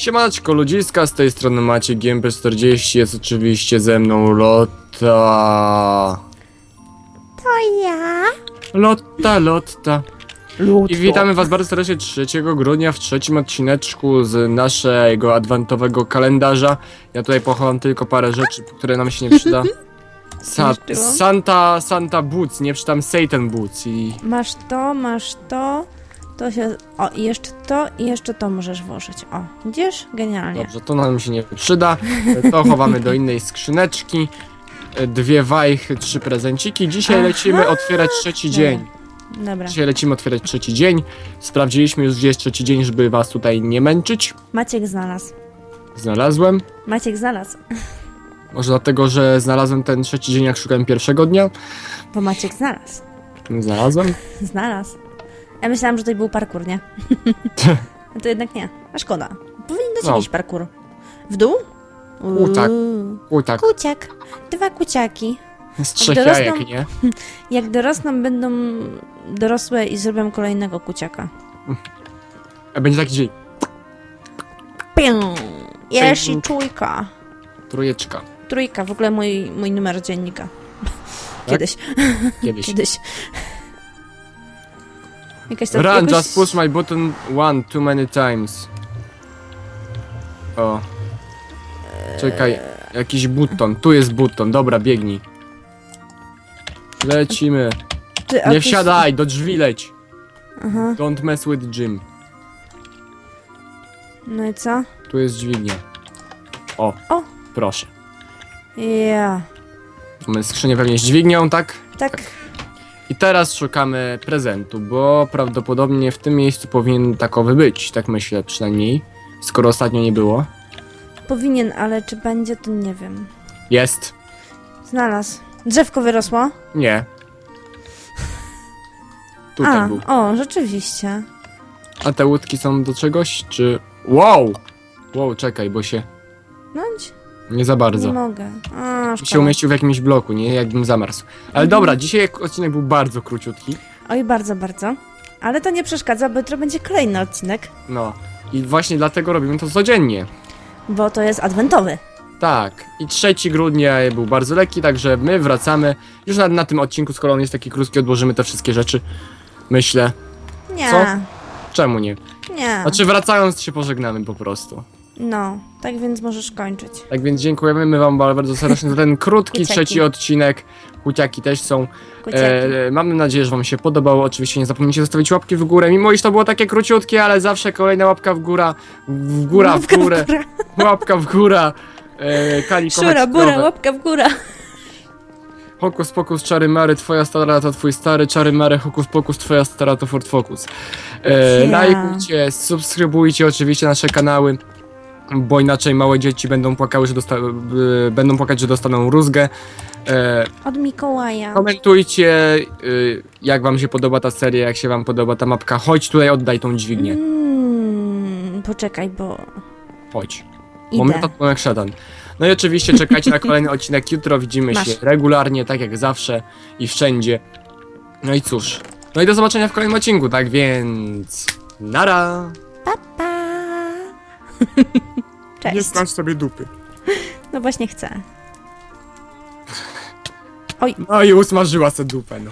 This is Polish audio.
Siemaneczko ludziska, z tej strony Maciek GMP40, jest oczywiście ze mną Lotta. To ja. Lotta, Lotta. Lutko. I witamy was bardzo serdecznie 3 grudnia w trzecim odcineczku z naszego adwentowego kalendarza. Ja tutaj pochowam tylko parę rzeczy, które nam się nie przyda. Sa Zniszczyłam. Santa, Santa Boots, nie czytam Satan Boots i Masz to, masz to. To się. O, i jeszcze to, i jeszcze to możesz włożyć. O, widzisz? Genialnie. dobrze, to nam się nie przyda. To chowamy do innej skrzyneczki. Dwie wajchy, trzy prezenciki. Dzisiaj Aha. lecimy otwierać trzeci dzień. Dobra. Dzisiaj lecimy otwierać trzeci dzień. Sprawdziliśmy już gdzie jest trzeci dzień, żeby was tutaj nie męczyć. Maciek znalazł. Znalazłem. Maciek znalazł. Może dlatego, że znalazłem ten trzeci dzień, jak szukałem pierwszego dnia. Bo Maciek znalazł. Znalazłem. Znalazł. Ja myślałam, że tutaj był parkour, nie? A to jednak nie. A szkoda. Powinien być No. jakiś parkour. W dół? Kutak. Uuu. Uj, tak. Kuciak. Dwa kuciaki. Z trzech dorosną- jajek, nie? Jak dorosną, będą dorosłe i zrobią kolejnego kuciaka. A będzie taki dzień. Pię. Pięk. i czujka. Trójeczka. Trójka, w ogóle mój, mój numer dziennika. Kiedyś, Kiedyś. kiedyś. Jakaś tam, Run, jakoś... just push my button one too many times. O. Czekaj, jakiś buton. Tu jest buton. Dobra, biegnij. Lecimy. Ty, a Nie wsiadaj, do drzwi leć. Aha, Don't mess with Jim. no i co? Tu jest dźwignia. O. O. Proszę. Ja. Mamy skrzynię pewnie z dźwignią, tak? Tak, I teraz szukamy prezentu, bo prawdopodobnie w tym miejscu powinien takowy być, tak myślę przynajmniej. Skoro ostatnio nie było. powinien, ale czy będzie, to nie wiem. Jest. Znalazł. Drzewko wyrosło? Nie. Tutaj A, był. o, rzeczywiście. A te łódki są do czegoś, czy... Wow! Wow, czekaj, bo się... Nąć? Nie za Nie bardzo. mogę. A, się szkoda. umieścił w jakimś bloku, nie? Jakbym zamarzł. Ale Mhm. dobra, dzisiaj odcinek był bardzo króciutki. Oj, bardzo, bardzo. Ale to nie przeszkadza, bo jutro będzie kolejny odcinek, No. I właśnie dlatego robimy to codziennie. bo to jest adwentowy. Tak. I 3 grudnia był bardzo lekki, także my wracamy. Już na, na tym odcinku, skoro on jest taki krótki, odłożymy te wszystkie rzeczy. Myślę. Nie, Co? Czemu nie? nie. Znaczy wracając się pożegnamy po prostu. No, tak więc możesz kończyć. Tak więc dziękujemy my wam bardzo serdecznie za ten krótki Kuciaki. trzeci odcinek. Kuciaki też są. Kuciaki. E, mamy nadzieję, że wam się podobało. Oczywiście nie zapomnijcie zostawić łapki w górę, mimo iż to było takie króciutkie, ale zawsze kolejna łapka w górę. W góra, w Łapka górę. górę. Łapka w górę. E, Kali Szura, kochać bura, zdrowe. łapka w górę. Hokus pokus, czary mary, twoja stara to twój stary, czary mary, hokus pokus, twoja stara to Ford Focus. E, Ja. Lajkujcie, subskrybujcie oczywiście nasze kanały, bo inaczej małe dzieci będą płakały, że dosta- e, będą płakać, że dostaną rózgę. E, Od Mikołaja. komentujcie, e, jak wam się podoba ta seria, jak się wam podoba ta mapka. Chodź tutaj, oddaj tą dźwignię. Mm, poczekaj, bo Chodź. Moment idę. to jak szatan. No i oczywiście czekajcie na kolejny odcinek. Jutro widzimy Masz. się regularnie, tak jak zawsze i wszędzie. No i cóż. No i do zobaczenia w kolejnym odcinku, tak więc. Nara! Pa, pa. Cześć. sobie dupy. No właśnie chcę. No i usmażyła se dupę, no.